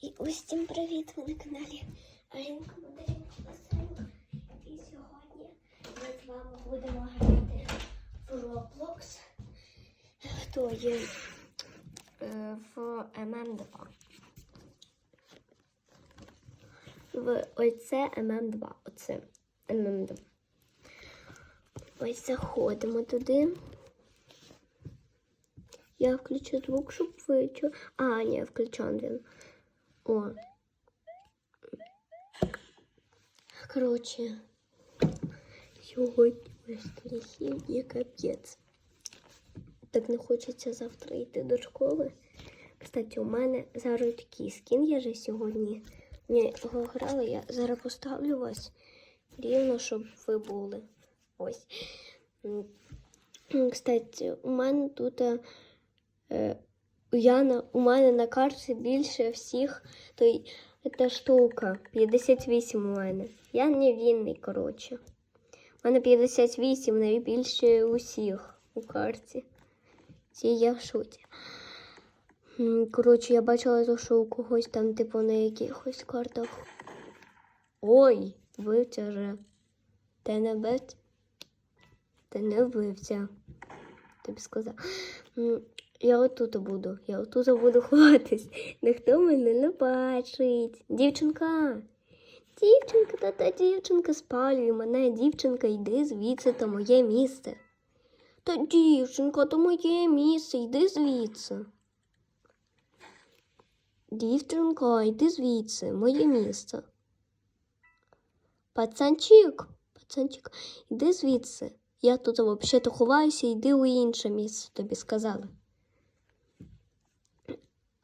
І усім привіт! Ви на каналі Алінка Мандаринка Басейн. І сьогодні ми з вами будемо грати в Roblox. Хто є е, в ММ2. В оце ММ2. Оце ММ2. Ось заходимо туди. Я включу звук, щоб ви чу... А, ні, включен він. О. Коротше, сьогодні воскресіння є капець. Так не хочеться завтра йти до школи. Кстати, у мене зараз такий скін, я же сьогодні не грала. Я зараз поставлю вас рівно, щоб ви були. Ось. Кстати, у мене тут е, Яна, у мене на карті більше всіх, то ця штука. 58 у мене. Я не вінний, коротше. У мене 58 найбільше усіх у карті. Ці я в шуті. Коротше, я бачила, то, що у когось там, типу, на якихось картах. Ой, вбивця же. Ти не бить? Ти не вбивця. Тобі сказав. Я отут буду. Я отут буду ховатись. Ніхто мене не бачить. Дівчинка. Дівчинка, та та дівчинка спалює мене. Дівчинка, йди звідси, то моє місце. Та дівчинка, то моє місце, йди звідси. Дівчинка, йди звідси, моє місце. Пацанчик, пацанчик, йди звідси. Я тут взагалі ховаюся, йди у інше місце, тобі сказали.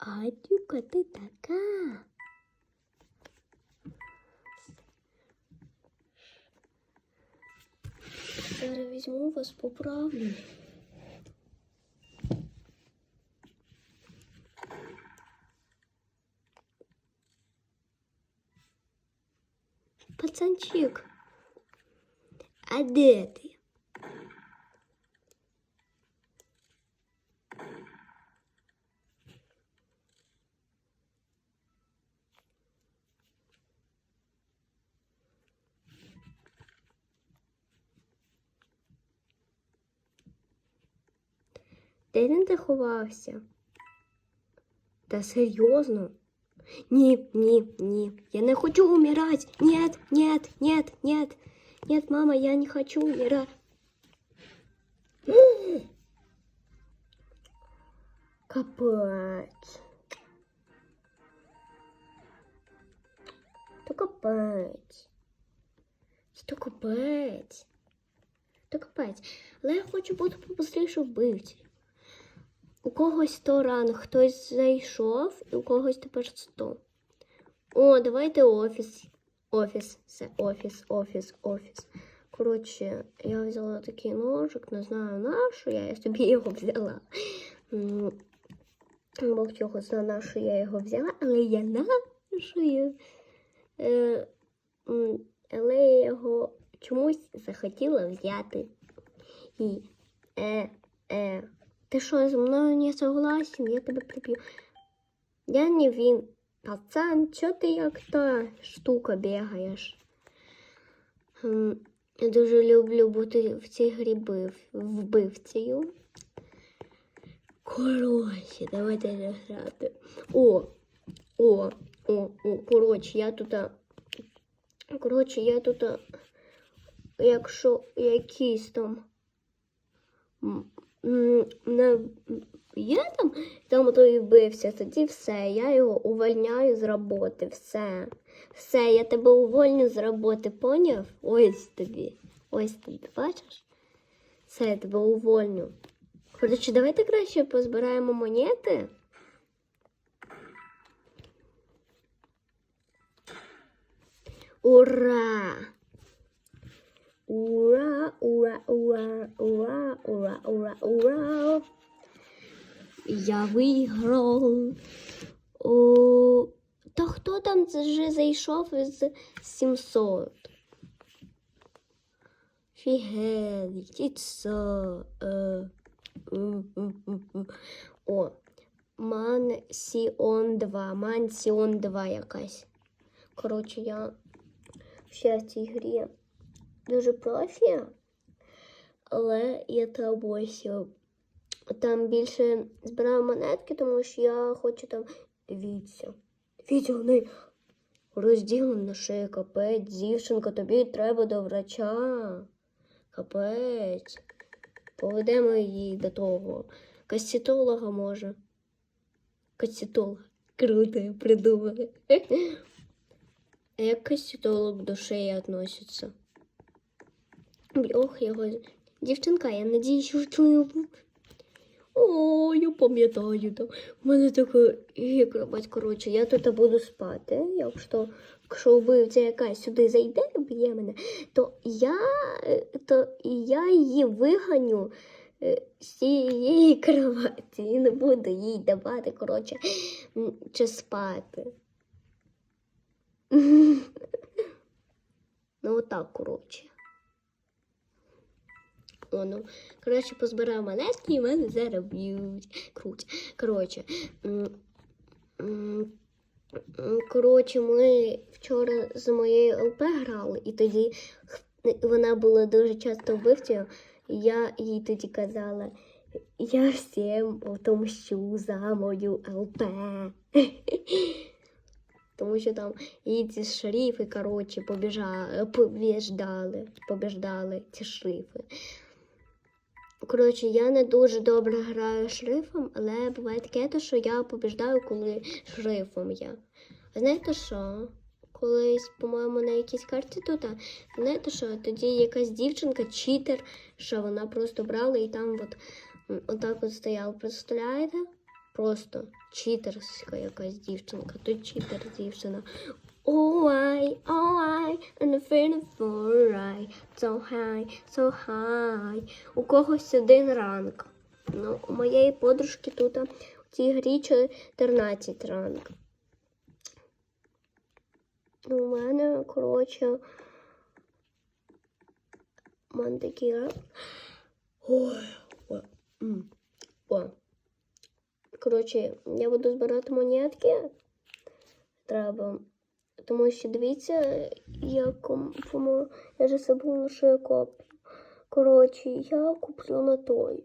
Адюка, ти така. Зараз візьму вас, поправлю. Пацанчик, а де ти? Де він ти ховався? Та серйозно? Ні, ні, ні. Я не хочу умирать. Нет, нет, нет, нет. Нет, мама, я не хочу умирать. Капець. То капець. То капець. То капець. Але я хочу бути побыстріше вбивці. У когось 100 ранг, хтось зайшов, і у когось тепер 100. О, давайте офіс. Офіс, це офіс, офіс, офіс. Коротше, я взяла такий ножик, не знаю на що я собі його взяла. Бог його знає, на що я його взяла, але я нашою. Е, але я його чомусь захотіла взяти. І е, е, ти що, зі мною не согласен? Я тебе приб'ю. Я не він. Пацан, чого ти як та штука бігаєш? Я дуже люблю бути в цій грі вбивцею. Коротше, давайте грати. О, о, о, о, коротше, я тут. Коротше, я тут. Якщо якийсь там. Я там, там той вбився, тоді все, я його увольняю з роботи, все. Все, я тебе увольню з роботи, поняв? Ось тобі. Ось тобі, бачиш? Все, я тебе увольню. Коротше, давайте краще позбираємо монети. Ура! Ура, ура, ура, ура, ура, ура, ура. Я виграв. О, та хто там вже зайшов із 700? Фігель, це. Е, м, м, м, м. О, Мансіон 2. Мансіон 2 якась. Коротше, я в цій грі дуже профі, але я е, там більше збираю монетки, тому що я хочу там дивіться. Дивіться, вони розділені шею, капець, дівчинка, тобі треба до врача. Капець. Поведемо її до того. Кастітолога може. Кастітолог. Круто, я придумала. А як кастітолог до шеї относиться? Ох, його. Дівчинка, я надіюсь, що твою. О, я пам'ятаю там. У мене така ігра, коротше, я тут буду спати. Якщо, якщо вбивця якась сюди зайде, б'є мене, то я, то я її виганю е, з цієї кроваті і не буду їй давати, коротше, чи спати. Ну, отак, коротше. О, ну, коротше, позбирав монетки і мене зараз. Круть. Коротше. Коротше, ми вчора з моєю ЛП грали, і тоді вона була дуже часто вбивцею. Я їй тоді казала, я всім отомщу за мою ЛП. Тому що там і ці шерифи, коротше, побіжали, побіждали, побіждали ці шерифи. Коротше, я не дуже добре граю шрифом, але буває таке, що я побіждаю, коли шрифом я. А знаєте що? Колись, по-моєму, на якійсь карті тут, знаєте що, тоді якась дівчинка, читер, що вона просто брала і там от, отак от стояла. Представляєте? Просто читерська якась дівчинка, тут читер дівчина. Oh, I, oh, I, and the feeling for right, so high, so high. У когось один ранг. Ну, у моєї подружки тут в цій грі 14 ранг. Ну, У мене, коротше, у мене такий. Коротше, я буду збирати монетки. Треба. Тому що дивіться, я кому я же забула, що я куплю. Коротше, я куплю на той.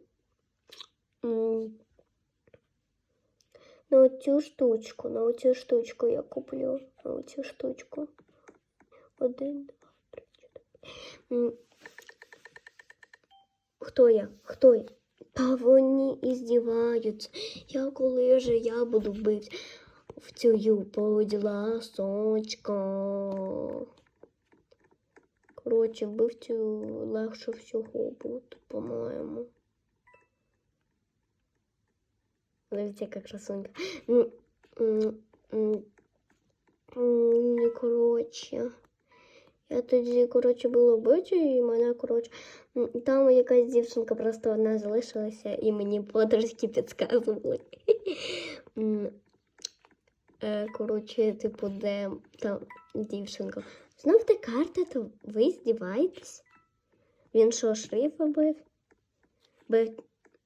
На оцю штучку, на оцю штучку я куплю. На оцю штучку. Один, два, три, чотири. Хто я? Хто я? Та вони і здіваються. Я коли же я буду вбивця? В цю будь ласочка. Коротше, вбивцю легше всього буде, по-моєму. Дивіться, яка красунька. Коротше. Я тоді, коротше, була вбивцею, і мене, коротше, там якась дівчинка просто одна залишилася, і мені подружки підказували. Е, коротше, типу, де там дівчинка. Знов та карта, то ви здіваєтесь? Він що, шрифа бив? Бив,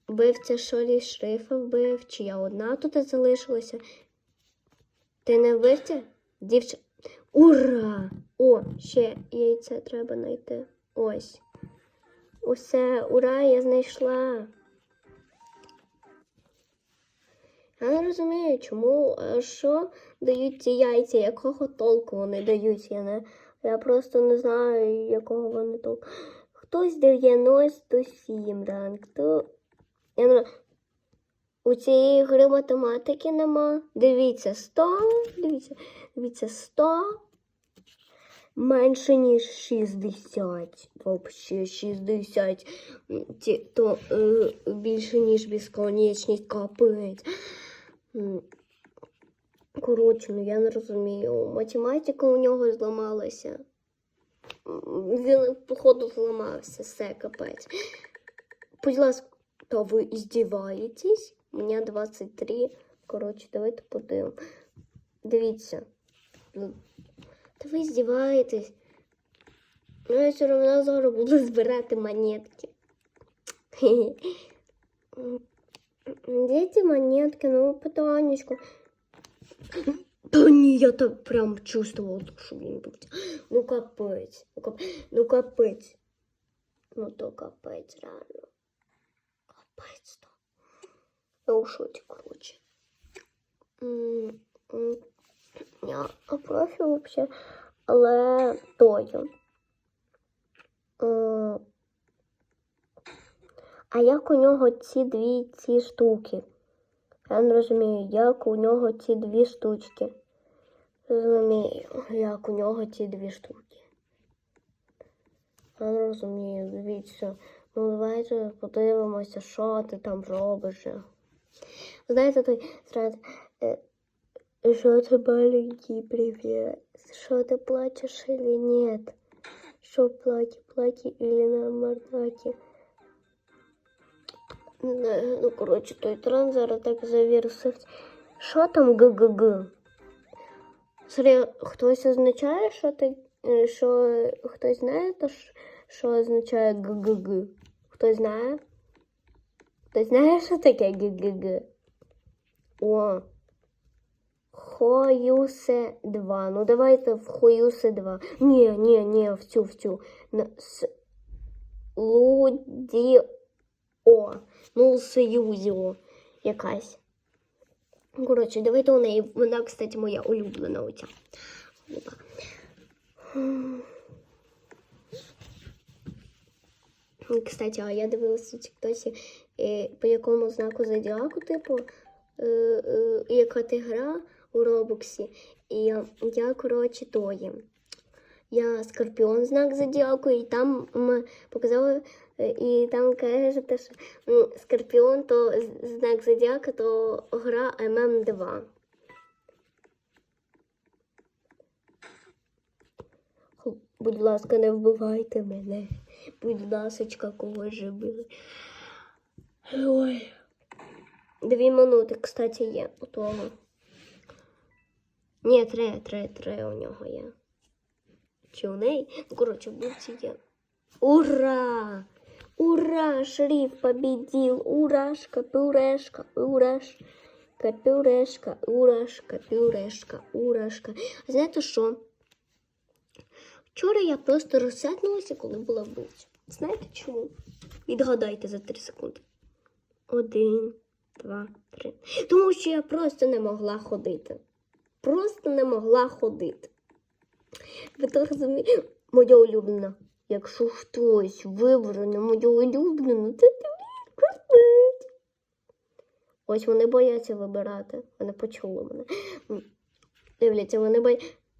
бив це що лі шрифа вбив? Чи я одна тут залишилася? Ти не вбивця? Дівча. Ура! О, ще яйце треба знайти. Ось. Усе, ура, я знайшла. Я не розумію, чому е, що дають ці яйця, якого толку вони дають. Я не я просто не знаю, якого вони толку. Хтось 97 ранг, то я не. У цієї гри математики нема. Дивіться, 100, дивіться, дивіться, 100 менше, ніж 60. Взагалі 60. Ті, то е, більше, ніж безконечність капець. Коротше, ну я не розумію. Математика у нього зламалася. Він, походу, зламався, все капець. Будь ласка, то ви здіваєтесь? У мене 23. Коротше, давайте подивимо. Дивіться. Та ви здіваєтесь. Ну, я все одно зараз буду збирати монетки. Дети монетки, ну, потанечку. Та ні, я так прям чувствувала, що він був. Ну капець, ну капець, ну капець. Ну то капець, реально. Капець то. Я у шоці, коротше. М, м, Я профі вообще, але тою. А як у нього ці дві ці штуки? Я не розумію, як у нього ці дві штучки. Розумію, як у нього ці дві штуки. Я не розумію, дивіться. Ну, давайте подивимося, що ти там робиш. Знаєте, той зразу, е, що ти маленький, привіт? Що ти плачеш или нет? Що платі, платі или на мордаке? Не знаю, ну, коротше, той тран зараз так завірусився. Що там ГГГ? Сорі, хтось означає, що ти, е, що хтось знає, то ш- що означає ГГГ? Хтось знає? Хтось знає, що таке ГГГ? О. Хоюсе 2. Ну давайте в Хоюсе 2. Ні, ні, ні, в цю, в цю. На, с, Луді О. Ну, Союзіо якась. Коротше, давайте у неї. Вона, кстати, моя улюблена оця. Опа. Кстати, а я дивилася Тіктосі, е, по якому знаку зодіаку, типу, е, е, яка ти гра у Робоксі. І я, коротше, тої. Я скорпіон знак зодіаку, і там показали, і там каже, те, що м, скорпіон то знак зодіака, то гра ММ2. Будь ласка, не вбивайте мене. Будь ласочка, когось же били. Ой. Дві минути, кстати, є у того. Ні, три, три, три у нього є. Чи у неї? Ну, коротше, в є. Ура! Ура! Шериф победил! Урашка, пюрешка, ураш. Пюрешка, урашка, пюрешка, урашка. А знаєте що? Вчора я просто розсятнулася, коли була в бутці. Знаєте чому? Відгадайте за 3 секунди. Один, два, три. Тому що я просто не могла ходити. Просто не могла ходити. Ви то розумієте? Моя улюблена. Якщо хтось вибере на мою улюблену, то тобі капець. Ось вони бояться вибирати. Вони почули мене. Дивляться, вони бо...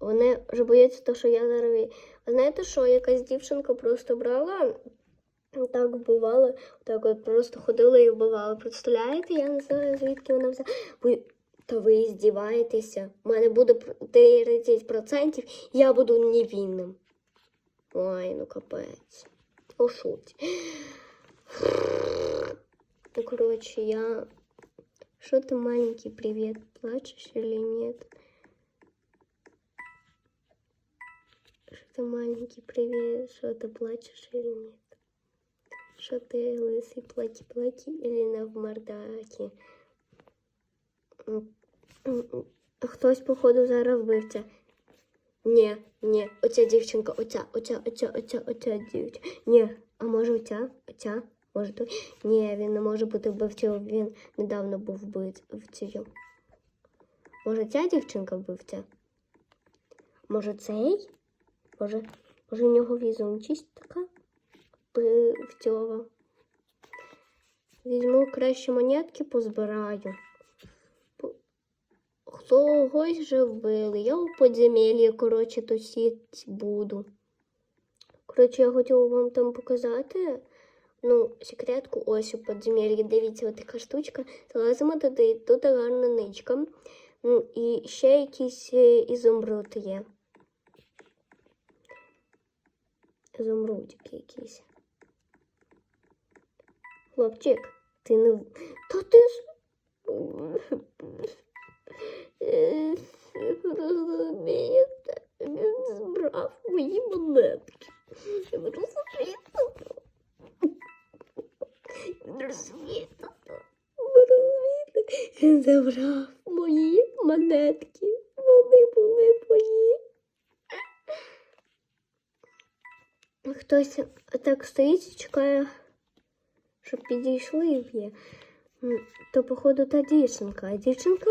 вони вже бояться того, що я зараз. Знаєте що, якась дівчинка просто брала, так вбивала, так от просто ходила і вбивала. Представляєте, я не знаю, звідки вона взяла. Ви... Та ви здіваєтеся. У мене буде пр- 30%, я буду невинним. Ой, ну капець. У шуті. Ну, короче, я... Что ты, маленький, привет, плачешь или нет? Что ты, маленький, привет, что ты плачешь или нет? Что ты, лысый, плаки-плаки или на в мордаке? Хтось, походу, зараз вбивця. Ні, ні, оця дівчинка, оця, оця, оця, оця, оця дівчинка. Ні, а може оця, оця, може той. Ні, він не може бути вбивцею, він недавно був вбивцею. Може ця дівчинка вбивця? Може цей? Може, може в нього візунчість така вбивцьова? Візьму кращі монетки, позбираю. Когось же вбили. Я у подземелі, коротше, тусіть буду. Коротше, я хотіла вам там показати. Ну, секретку ось у подземелі. Дивіться, от така штучка. Залазимо туди, тут гарна ничка. Ну, і ще якийсь е, ізумруд є. Ізумрудик якийсь. Хлопчик, ти не. Та ти. Розумієте, він збрав мої монетки. Ви розумієте? Ви розумієте? Ви Він забрав мої монетки. Вони були мої. Хтось так стоїть і чекає, щоб підійшли б'є. То, походу, та дівчинка. Дівчинка.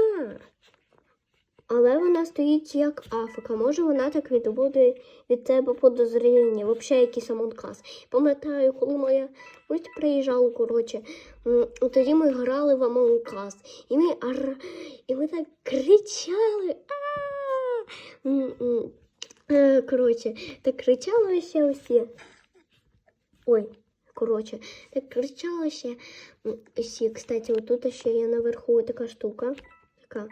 Але вона стоїть як Африка. Може, вона так відбуде від тебе подозріння, взагалі якийсь амонкас. Пам'ятаю, коли моя мать приїжджала, коротше, тоді ми грали в Амонкас. І ми, ар... і ми так кричали. Е, Коротше, так кричали ще усі. Ой, коротше, так кричала ще усі. Кстати, отут ще є наверху така штука. Така.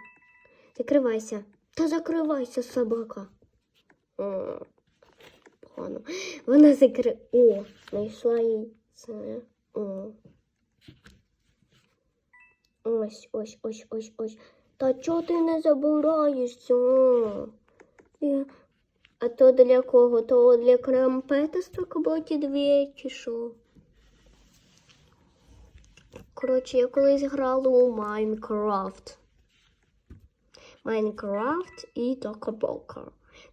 Закривайся. Та закривайся, собака. О, погано. Вона закри... О, знайшла їй це. О. Ось, ось, ось, ось, ось. Та чого ти не забираєшся? А то для кого? То для крампета стокботі дві чи що? Коротше, я колись грала у Майнкрафт. Майнкрафт і Токабока.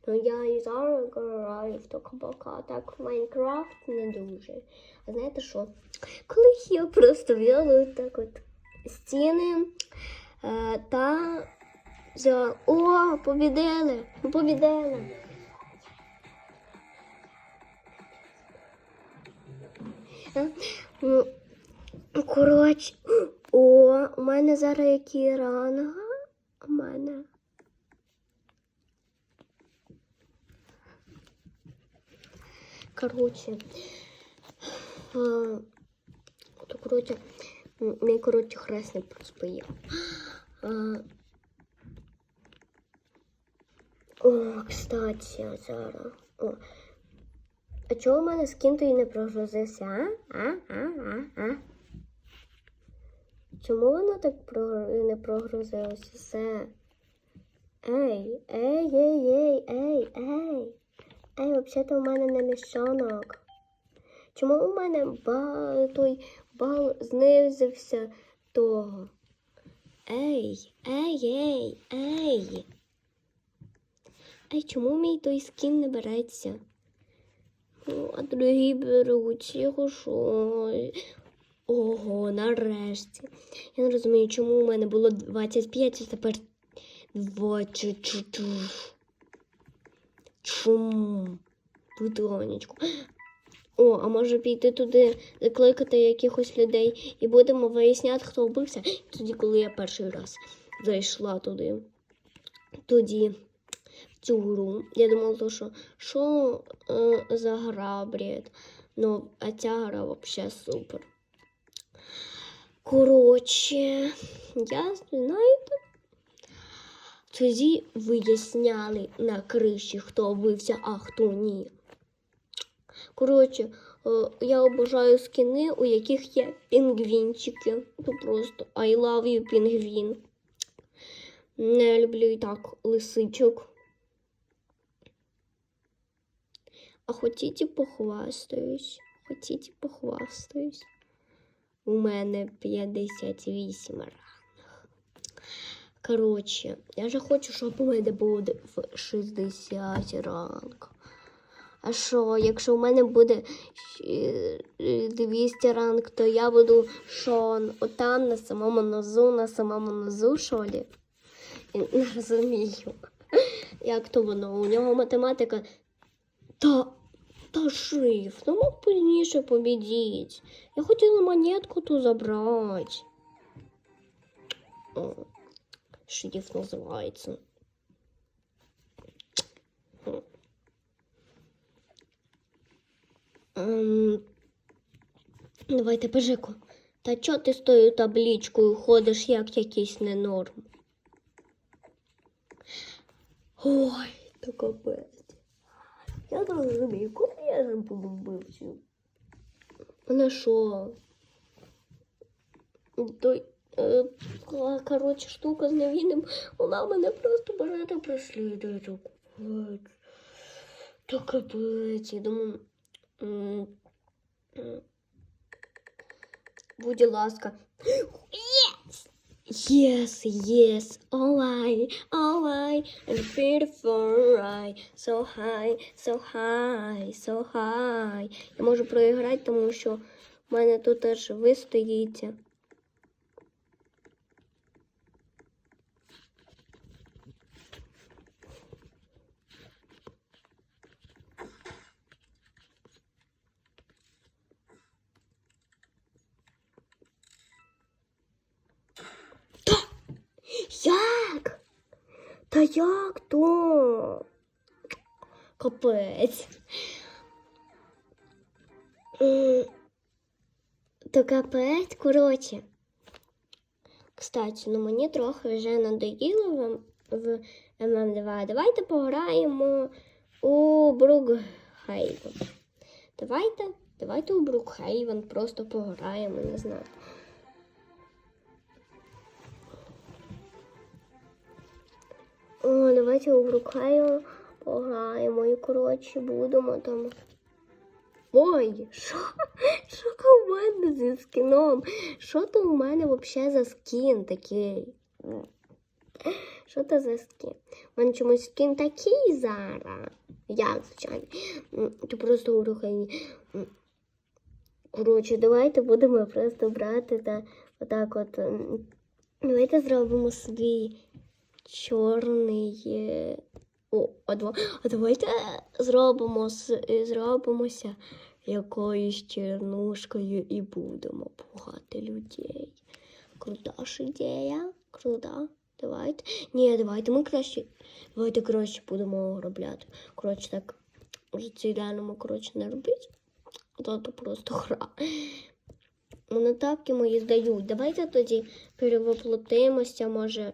Ну я і зараз граю в Токабока, а так в Майнкрафт не дуже. А знаєте що? Колись я просто взяла так от стіни е, та взяла. О, побідили! Побідили! Е, ну, Коротше, о, у мене зараз який ранг? У мене. Коротше. То, коротше, мій, коротше, хресний проспає. А, о, кстати, зараз. О. А чого у мене скін той не прогрузився, а? А, а, а, а? Чому воно так не прогрузилося? Все. Ей, ей, ей, ей, ей, ей. Ей, взагалі у мене не мішанок. Чому у мене бал, той бал знизився того? Ей, ей, ей, ей. Ей, чому мій той скін не береться? О, а другі беруть його що? Ого, нарешті. Я не розумію, чому у мене було 25, а тепер 24. Чому? Будонечку. О, а може піти туди, закликати якихось людей і будемо виясняти, хто вбився. Тоді, коли я перший раз зайшла туди. Тоді в цю гру. Я думала, що що е, за гра, бред. Ну, а ця гра взагалі супер. Коротше, я знаєте, тоді виясняли на криші, хто вбився, а хто ні. Коротше, е, я обожаю скини, у яких є пінгвінчики. Ну просто I love you, пінгвін. Не люблю і так лисичок. А хотіте похвастаюсь? Хотіте похвастаюсь? У мене 58 ранг. Коротше, я же хочу, щоб у мене буде в 60 ранг. А що, якщо у мене буде е, е, 200 ранг, то я буду Шон отам на самому нозу, на самому нозу, що лі? Не розумію. Як то воно? У нього математика. Та, та шрифт, ну мог пізніше побідіть. Я хотіла монетку ту забрати. О, шрифт називається. Ем, давайте пожику. Та чого ти з тою таблічкою ходиш як якийсь ненорм? Ой, то капець. Я не розумію, коли я буду вбивцю? Вона що? Той, е, коротше, штука з невинним, вона мене просто бере та преслідує. То капець. Я думаю, будь ласка. Yes, yes, all I, all I, and beautiful I, so high, so high, so high. Я можу проіграти, тому що в мене тут аж ви стоїте. Як? Та як то? Капець. То капець, коротше. Кстати, ну мені трохи вже надоїло в, в ММ2. Давайте пограємо у Брукхейвен. Давайте, давайте у Брукхейвен просто пограємо, не знаю. О, давайте у Брукхейвен пограємо і, коротше, будемо там. Ой, що? Що у мене зі скіном? Що то у мене взагалі за скін такий? Що то за скін? У мене чомусь скін такий зараз. Як, звичайно. То просто у. Коротше, давайте будемо просто брати та отак от. Давайте зробимо свій чорний. О, а, дава- а давайте зробимо зробимося якоюсь чернушкою і будемо пугати людей. Крута ж ідея, крута. Давайте. Ні, давайте ми краще. Давайте краще будемо обробляти. Коротше, так в житті реальному, коротше, не робіть. То, то просто гра. Монотапки мої здають. Давайте тоді перевоплотимося, може.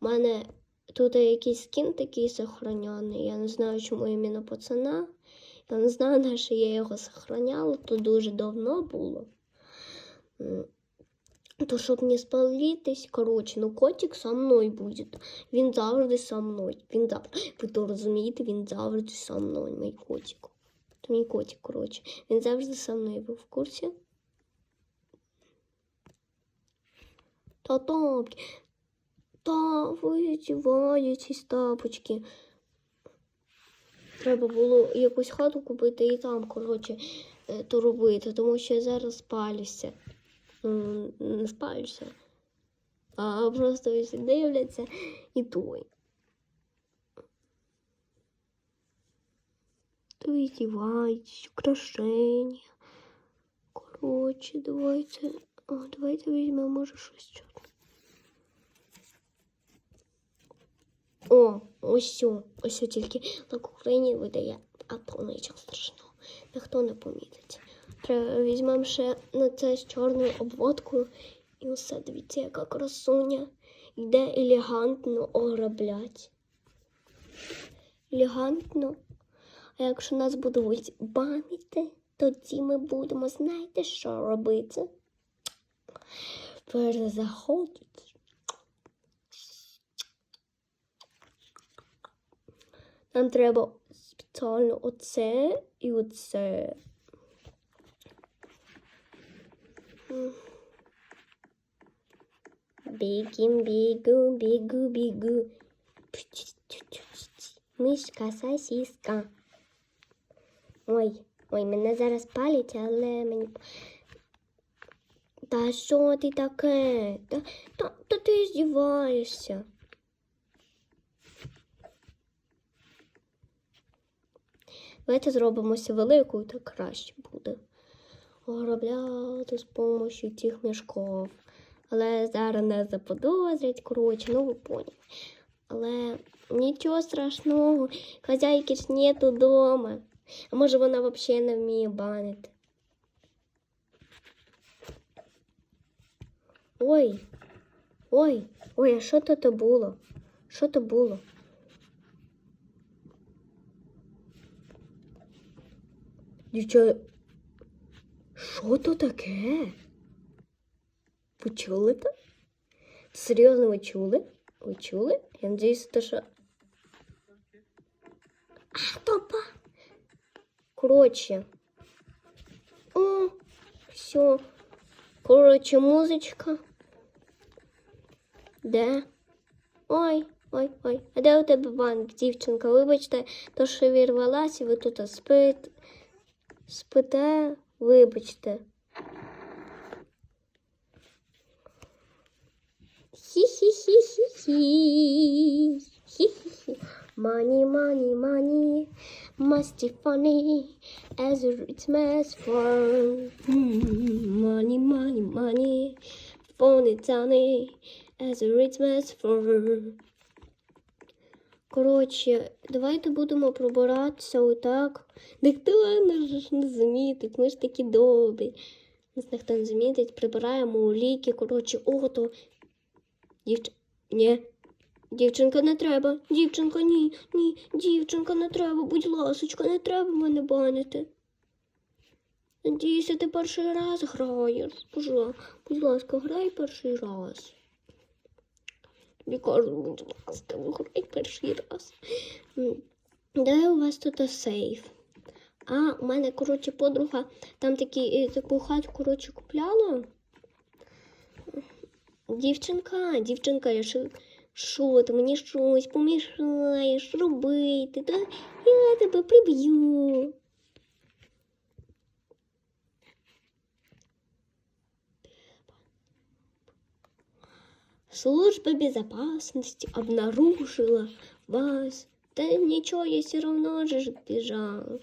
У мене тут якийсь скін такий сохраняний. Я не знаю, чому іменно пацана. Я не знаю, на що я його сохраняла, то дуже давно було. То щоб не спалитись, коротше, ну котик со мною буде. Він завжди со мною. Він завжди, ви то розумієте, він завжди со мною, мій котик. То мій котик, коротше. Він завжди со мною. Ви в курсі? Та тапки. Та ви здіваєтесь, тапочки. Треба було якусь хату купити і там, коротше, е, то робити, тому що я зараз спалюся. Не спалюся, а просто дивляться і той. То ви здіваєтесь, украшення. Коротше, давайте. О, давайте візьмемо, може, щось О, ось ось тільки на Україні видає, а то страшного. Ніхто не помітить. Візьмемо ще на це з чорною обводкою і усе, дивіться, яка красуня. Йде елегантно ограблять. Елегантно. А якщо нас будуть банити, тоді ми будемо, знаєте, що робити? Перезаходити. Нам треба спеціально оце і оце. Бігім, бігу, бігу, бігу. Мишка, сосиска. Ой, ой, мене зараз палять, але мені. Та що ти таке? Та, та, та ти здіваєшся. Давайте зробимося великою, так краще буде. Ограбляти з допомогою цих мішків. Але зараз не заподозрять, коротше, ну ви поняли. Але нічого страшного, хазяйки ж нету дома. А може вона взагалі не вміє банити. Ой, ой, ой, а що то було? Що то було? Дівчата, що то таке? Ви чули то? Серйозно, ви чули? Ви чули? Я надіюсь, то що. А, топа. Коротше. О, все. Коротше, музичка. Де? Ой, ой, ой. А де у тебе банк, дівчинка? Вибачте, то що вірвалася, ви тут спите. Спите, вибачте. Хі-хі-хі-хі-хі. Хі-хі-хі. Money, money, money, must be funny as a rich man's farm. Money, money, money, phony tony as a rich man's farm. Коротше, давайте будемо пробиратися отак. Ніхто нас не замітить, ми ж такі добрі. Нас ніхто не замітить, прибираємо у ліки, коротше, ото. Дівч... Ні. Дівчинка не треба. Дівчинка, ні, ні, дівчинка не треба, будь ласочка, не треба мене банити. Надіюся, ти перший раз граєш. Будь ласка, грай перший раз. Кажу, будь ласка, грай перший раз. Де у вас тут сейф? А, у мене, коротше, подруга там такі, е, таку хату, коротше, купляла. Дівчинка, дівчинка, я що, що ти мені щось помішаєш робити, та я тебе приб'ю. Служба безопасности обнаружила вас. Да ничего, я все равно же сбежала.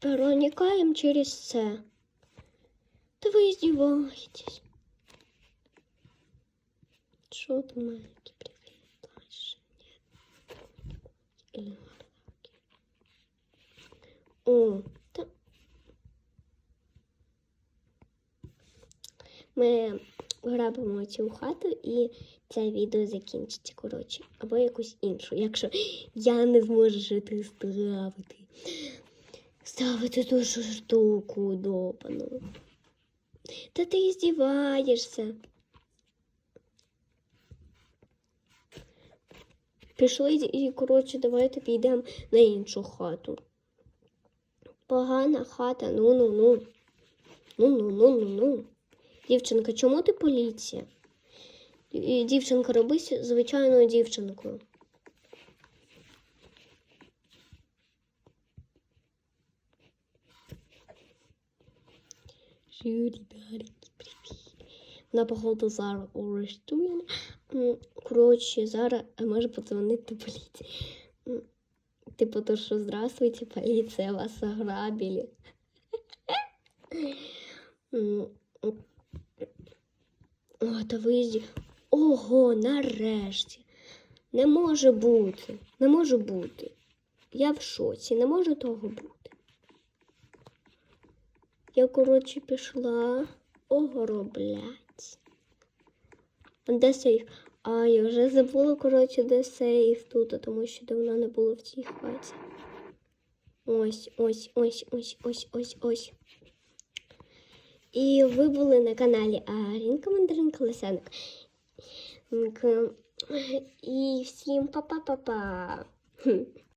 Проникаем через С. Да вы издеваетесь. Что ты, маленький, привет, дальше? Нет. О, Ми грабимо цю хату і це відео закінчиться, коротше. Або якусь іншу, якщо я не зможу жити ставити. Ставити ту штуку допану. Та ти здіваєшся. Пішли і, коротше, давайте підемо на іншу хату. Погана хата, ну-ну-ну. Ну-ну-ну-ну-ну. Дівчинка, чому ти поліція? Дівчинка, роби звичайною дівчинкою. Вона, походу, зараз арештує. М, Коротше, зараз може подзвонити поліції. Типу, то що здравствуйте, поліція, вас ограбили. О, та виїзді. Ого, нарешті. Не може бути. Не може бути. Я в шоці, не може того бути. Я, коротше, пішла огороблять. Де сейф? А, я вже забула, коротше, де сейф тут, тому що давно не було в цій хаті. Ось, ось, ось, ось, ось, ось, ось. І ви були на каналі Арінка Мандаринка Лисенок. І всім па-па-па-па.